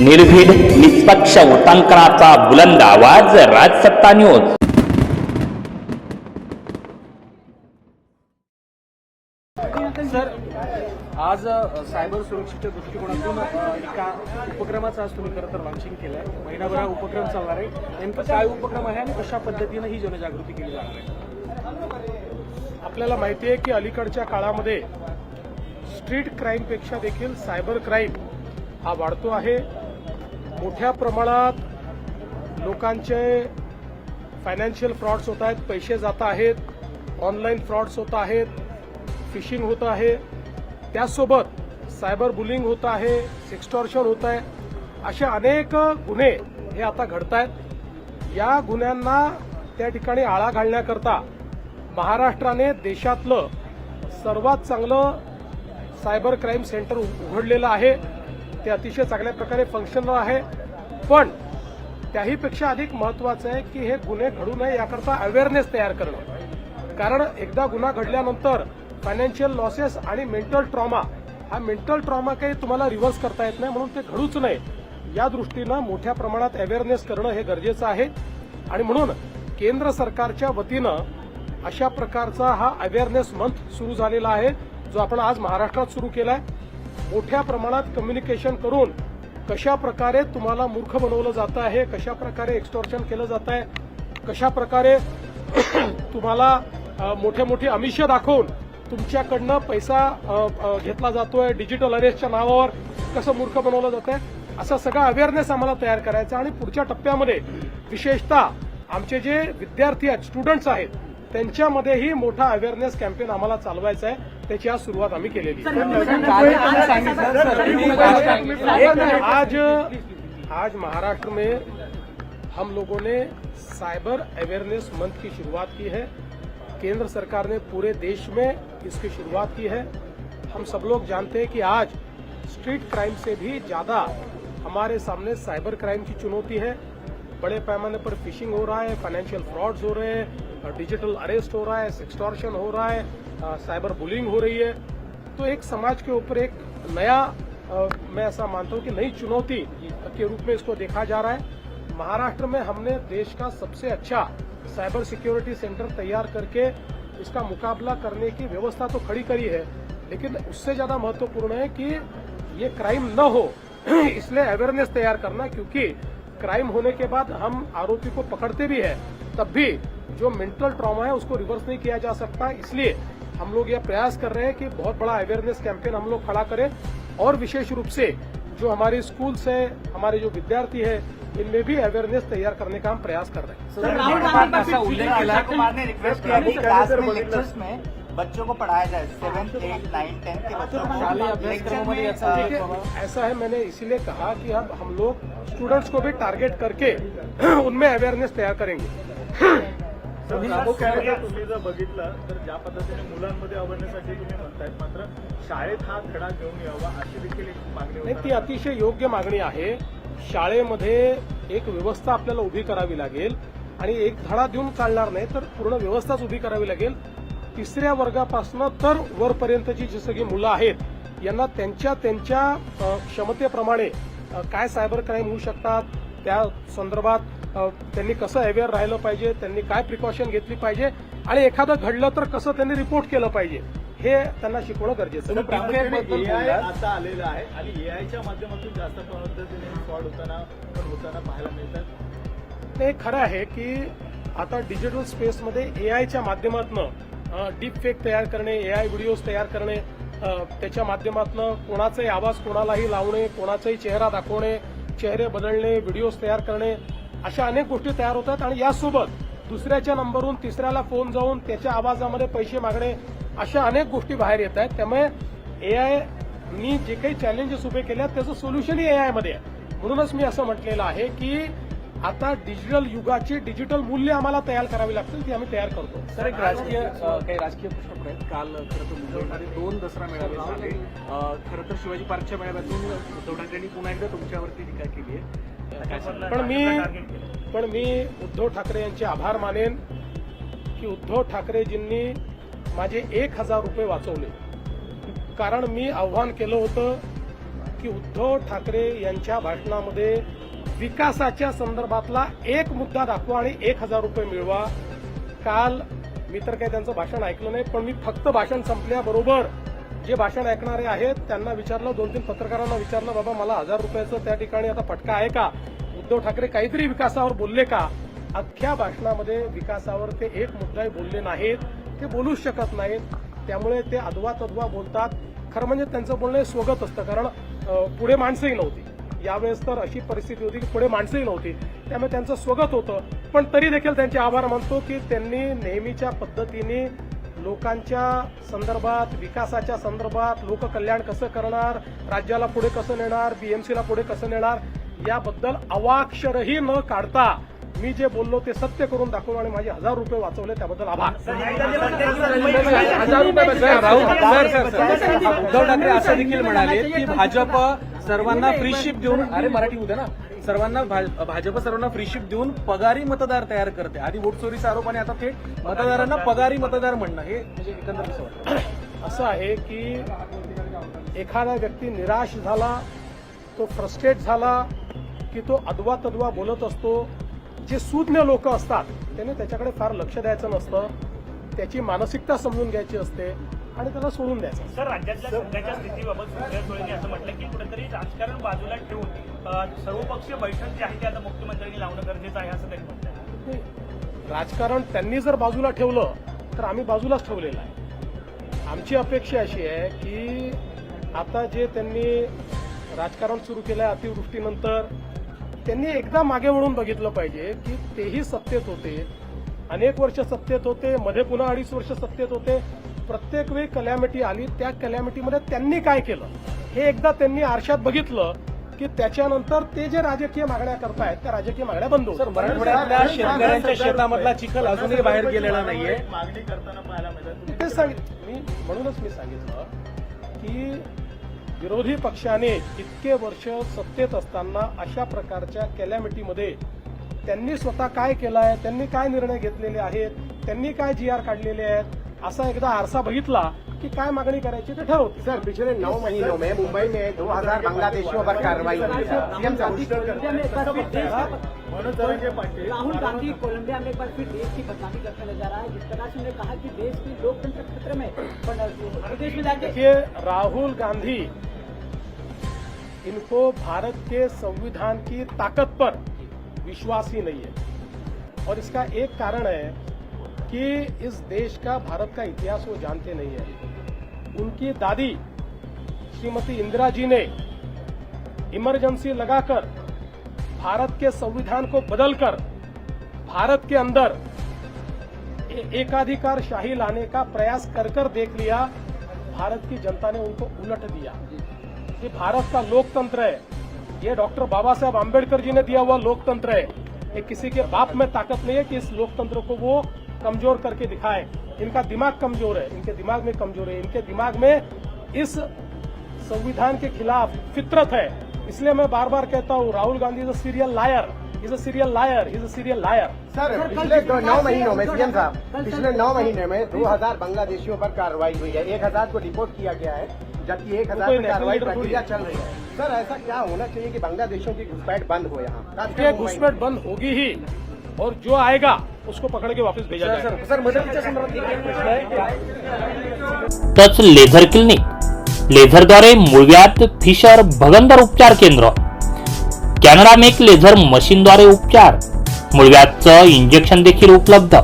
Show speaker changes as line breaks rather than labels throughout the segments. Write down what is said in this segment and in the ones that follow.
निर्भीड निष्पक्ष उटांकनाचा बुलंद आवाज राजसत्ता न्यूज.
सर आज सायबर सुरक्षेच्या दृष्टिकोनातून एका उपक्रमाचं आज तुम्ही खरं तर लॉन्चिंग केलं आहे महिनाभर हा उपक्रम चालणार आहे. नेमकं काय उपक्रम आहे आणि कशा पद्धतीनं ही जनजागृती केली जाणार आहे?
आपल्याला माहिती आहे की अलीकडच्या काळामध्ये स्ट्रीट क्राईमपेक्षा देखील सायबर क्राईम हा वाढतो आहे. मोठ्या प्रमाणात लोकांचे फायनान्शियल फ्रॉड्स होत आहेत पैसे जात आहेत ऑनलाईन फ्रॉड्स होत आहेत फिशिंग होत आहे. त्याचसोबत सायबर बुलिंग होत आहे सेक्स्टॉर्शन होत आहे. असे अनेक गुन्हे हे आता घडत आहेत. या गुन्ह्यांना त्या ठिकाणी आळा घालण्याकरता महाराष्ट्राने देशातलं सर्वात चांगलं सायबर क्राईम सेंटर उघडलेलं आहे. ते अतिशय चांगल्या प्रकारे फंक्शनल आहे. पण त्याहीपेक्षा अधिक महत्वाचं आहे की हे गुन्हे घडू नये याकरता अवेअरनेस तयार करणं. कारण एकदा गुन्हा घडल्यानंतर फायनान्शियल लॉसेस आणि मेंटल ट्रॉमा हा मेंटल ट्रॉमा काही तुम्हाला रिव्हर्स करता येत नाही म्हणून ते घडूच नये. या दृष्टीनं मोठ्या प्रमाणात अवेअरनेस करणं हे गरजेचं आहे. आणि म्हणून केंद्र सरकारच्या वतीनं अशा प्रकारचा हा अवेअरनेस मंथ सुरू झालेला आहे जो आपण आज महाराष्ट्रात सुरू केला आहे मोठ्या प्रमाणात कम्युनिकेशन करून कशा प्रकारे तुम्हाला मूर्ख बनवलं जातं आहे कशा प्रकारे एक्स्टॉर्शन केलं जात आहे कशा प्रकारे तुम्हाला मोठे मोठे आमिष दाखवून तुमच्याकडनं पैसा घेतला जातोय डिजिटल अरेस्टच्या नावावर कसं मूर्ख बनवलं जात आहे असा सगळा अवेअरनेस आम्हाला तयार करायचा आणि पुढच्या टप्प्यामध्ये विशेषतः आमचे जे विद्यार्थी आहेत स्टुडंट्स आहेत त्यांच्यामध्येही मोठा अवेअरनेस कॅम्पेन आम्हाला चालवायचा आहे. त्याची आज सुरुवात आम्ही केलेली आज आज महाराष्ट्र में हम लोगों ने साइबर अवेयरनेस मंथ की शुरुआत की है। केंद्र सरकार ने पूरे देश में इसकी शुरुआत की है। हम सब लोग जानते हैं कि आज स्ट्रीट क्राइम से भी ज़्यादा हमारे सामने साइबर क्राइम की चुनौती है। बड़े पैमाने पर फिशिंग हो रहा है फाइनेंशियल फ्रॉड्स हो रहे हैं डिजिटल अरेस्ट हो रहा है सेक्सटॉर्शन हो रहा है। साइबर बुलिंग हो रही है। तो एक समाज के ऊपर एक नया अ, मैं ऐसा मानता हूँ कि नई चुनौती के रूप में इसको देखा जा रहा है। महाराष्ट्र में हमने देश का सबसे अच्छा साइबर सिक्योरिटी सेंटर तैयार करके इसका मुकाबला करने की व्यवस्था तो खड़ी करी है लेकिन उससे ज़्यादा महत्वपूर्ण है कि ये क्राइम न हो इसलिए अवेयरनेस तैयार करना क्योंकि क्राइम होने के बाद हम आरोपी को पकड़ते भी है तब भी जो मेंटल ट्रॉमा है उसको रिवर्स नहीं किया जा सकता। इसलिए हम लोग यह प्रयास कर रहे हैं कि बहुत बड़ा अवेयरनेस कैंपेन हम लोग खड़ा करें और विशेष रूप से जो हमारे स्कूल्स है हमारे जो विद्यार्थी है इनमें भी अवेयरनेस तैयार करने का हम प्रयास कर रहे हैं।
राहुल गांधी का उल्लेख केला
कुमार ने रिक्वेस्ट किया कि क्लास में लेक्चर्स में बच्चों को पढ़ाया जाए सेवेंथ एट नाइन टेंथ के बच्चों को।
है ऐसा है मैंने इसीलिए कहा कि अब हम लोग स्टूडेंट्स को भी टारगेट करके उनमें अवेयरनेस तैयार करेंगे।
प्रामुख्याने तुम्ही जर बघितलं तर ज्या पद्धतीने मुलांमध्ये तुम्ही म्हणतायत मात्र शाळेत हा धडा घेऊन यावा अशी देखील एक मागणी
नाही ती अतिशय योग्य मागणी आहे. शाळेमध्ये एक व्यवस्था आपल्याला उभी करावी लागेल आणि एक धडा देऊन चालणार नाही तर पूर्ण व्यवस्थाच उभी करावी लागेल. तिसऱ्या वर्गापासून तर वरपर्यंतची जी सगळी मुलं आहेत यांना त्यांच्या त्यांच्या क्षमतेप्रमाणे काय सायबर क्राईम होऊ शकतात त्या संदर्भात त्यांनी कसं अवेअर राहिलं पाहिजे त्यांनी काय प्रिकॉशन घेतली पाहिजे आणि एखादं घडलं तर कसं त्यांनी रिपोर्ट केलं पाहिजे हे त्यांना शिकवणं गरजेचं
आता आलेलं आहे आणि एआयच्या माध्यमातून जास्त पद्धतीने फ्रॉड होताना होताना पाहायला मिळतात.
हे खरं आहे की आता डिजिटल स्पेसमध्ये एआयच्या माध्यमातून डीप फेक तयार करणे एआय व्हिडिओज तयार करणे त्याच्या माध्यमातून कोणाचाही आवाज कोणालाही लावणे कोणाचाही चेहरा दाखवणे चेहरे बदलणे व्हिडिओज तयार करणे अशा अनेक गोष्टी तयार होतात आणि यासोबत दुसऱ्याच्या नंबरवरून तिसऱ्याला फोन जाऊन त्याच्या आवाजामध्ये पैसे मागणे अशा अनेक गोष्टी बाहेर येत आहेत. त्यामुळे एआयनी जे काही चॅलेंजेस उभे केले आहेत त्याचं सोल्युशनही ए आयमध्ये आहे. म्हणूनच मी असं म्हटलेलं आहे की आता डिजिटल युगाची डिजिटल मूल्य आम्हाला तयार करावी लागतील ती आम्ही तयार करतो.
सर एक राजकीय काही राजकीय प्रश्न आहेत. काल खरं तर मुंबईमध्ये दोन दसरा मेळावे झाले. खरं तर शिवाजी पार्कच्या मेळाव्यातून उद्धव ठाकरेंनी पुन्हा एकदा तुमच्यावरती टीका केली आहे.
पण मी पण मी उद्धव ठाकरे यांचे आभार मानेन की उद्धव ठाकरेजींनी माझे एक हजार रुपये वाचवले. कारण मी आव्हान केलं होतं की उद्धव ठाकरे यांच्या भाषणामध्ये विकासाच्या संदर्भातला एक मुद्दा दाखवा आणि एक हजार रुपये मिळवा. काल मी तर काही त्यांचं भाषण ऐकलं नाही पण मी फक्त भाषण संपल्याबरोबर जे भाषण ऐकणारे आहेत त्यांना विचारलं दोन तीन पत्रकारांना विचारलं बाबा मला हजार रुपयाचं त्या ठिकाणी आता फटका आहे का? उद्धव ठाकरे काहीतरी विकासावर बोलले का? अख्ख्या भाषणामध्ये विकासावर ते एक मुद्दाही बोलले नाहीत ते बोलूच शकत नाहीत. त्यामुळे ते अधवा तद्वा बोलतात. खरं म्हणजे त्यांचं बोलणं हे स्वगत असतं कारण पुढे माणसंही नव्हती. यावेळेस तर अशी परिस्थिती होती की पुढे माणसंही नव्हती. त्यामुळे त्यांचं स्वगत होतं. पण तरी देखील त्यांचे आभार मानतो की त्यांनी नेहमीच्या पद्धतीने लोकांच्या संदर्भात विकासाच्या संदर्भात लोककल्याण कसं करणार राज्याला पुढे कसं नेणार बीएमसीला पुढे कसं नेणार याबद्दल अवाक्षरही न काढता मी जे बोललो ते सत्य करून दाखवून आणि माझे हजार रुपये वाचवले त्याबद्दल आभार.
हजार रुपये म्हणजे उद्धव ठाकरे असं देखील म्हणाले की भाजप सर्वांना फ्री शिप देऊन अरे मराठी उद्या ना. सर्वांना भाजप सर्वांना फ्रीशिप देऊन पगारी मतदार तयार करते. आधी वोट चोरीचा आरोप आणि आता थेट मतदारांना पगारी मतदार म्हणणं. हे म्हणजे एकंदर
असं आहे की एखादा व्यक्ती निराश झाला तो फ्रस्ट्रेट झाला की तो अदवा तद्वा बोलत असतो जे सुज्ञ लोक असतात त्याने त्याच्याकडे फार लक्ष द्यायचं नसतं. त्याची मानसिकता समजून घ्यायची असते आणि त्याला सोडून द्यायचं
सर राज्यातल्या सध्याच्या स्थितीबाबत सुप्रिया सुळेंनी असं म्हटलं की कुठेतरी राजकारण बाजूला ठेवून सर्वपक्षीय बैठक जी आहे ती आता मुख्यमंत्र्यांनी लावणं गरजेचं आहे असं त्यांनी म्हटलं
राजकारण त्यांनी जर बाजूला ठेवलं तर आम्ही बाजूलाच ठेवलेलं आहे. आमची अपेक्षा अशी आहे की आता जे त्यांनी राजकारण सुरू केलं आहे अतिवृष्टीनंतर त्यांनी एकदा मागे वळून बघितलं पाहिजे की तेही सत्तेत होते. अनेक वर्ष सत्तेत होते मध्ये पुन्हा अडीच वर्ष सत्तेत होते. प्रत्येक वेळी कलॅमिटी आली त्या कलॅमिटीमध्ये त्यांनी काय केलं? हे एकदा त्यांनी आरशात बघितलं की त्याच्यानंतर ते जे राजकीय मागण्या करतायत त्या राजकीय मागण्या बंद
सर
होतील
मराठवाड्यातल्या शेतकऱ्यांच्या शेतामधला चिखल अजूनही बाहेर गेलेला नाहीये.
मागणी करताना पाहायला मिळतात
मी तेच सांगित मी म्हणूनच मी सांगितलं की विरोधी पक्षाने इतके वर्ष सत्तेत असताना अशा प्रकारच्या कॅलॅमिटीमध्ये त्यांनी स्वतः काय केलं आहे त्यांनी काय निर्णय घेतलेले आहेत त्यांनी काय जी आर काढलेले आहेत असा एकदा आरसा बघितला की काय मागणी करायची ते ठरवते
सर पिछले नौ महीनों में मुंबई में 2000 बांग्लादेशियों पर कार्रवाई
राहुल गांधी कोलंबिया में एक बार फिर देश की बदनामी करते नजर आए जिस तरह से उन्होंने कहा कि देश की लोकतंत्र खतरे में पर विदेश में जाके
राहुल गांधी इनको भारत के संविधान की ताकत पर विश्वास ही नहीं है। और इसका एक कारण है कि इस देश का, भारत का इतिहास वो जानते नहीं है। उनकी दादी, श्रीमती इंदिरा जी ने इमरजेंसी लगाकर भारत के संविधान को बदलकर भारत के अंदर एकाधिकार शाही लाने का प्रयास कर कर देख लिया। भारत की जनता ने उनको उलट दिया। ये भारत का लोकतंत्र है। ये डॉक्टर बाबा साहब आम्बेडकर जी ने दिया हुआ लोकतंत्र है। ये किसी के बाप में ताकत नहीं है कि इस लोकतंत्र को वो कमज़ोर करके दिखाए। इनका दिमाग कमज़ोर है इनके दिमाग में कमज़ोर है। इनके दिमाग में इस संविधान के खिलाफ फितरत है। इसलिए मैं बार बार कहता हूँ Rahul Gandhi is a serial liar is a serial liar is a serial liar
sir पिछले दो नौ महीनों में सीएम साहब पिछले नौ महीने में 2000 बांग्लादेशियों पर कार्रवाई हुई है। 1000 को रिपोर्ट किया गया है जबकि एक
हज़ार
कार्रवाई प्रक्रिया चल रही है। सर ऐसा क्या होना चाहिए कि बांग्लादेशियों की घुसपैठ बंद हो यहाँ?
ये। घुसपैठ बंद होगी ही और जो आएगा उसको पकड़ के वापस भेजा जाएगा।
सर सर मदतीच्या संदर्भात
टच लेझर क्लिनिक लेझरद्वारे मूळव्याध फिशर भगंदर उपचार केंद्र कॅनडा मेक लेझर मशीनद्वारे उपचार मूळव्याधचं इंजेक्शन देखील उपलब्ध.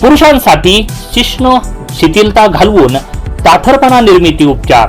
पुरुषांसाठी शिश्न शिथिलता घालवून ताठरपणा निर्मिती उपचार.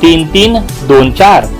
तीन तीन दोन चार.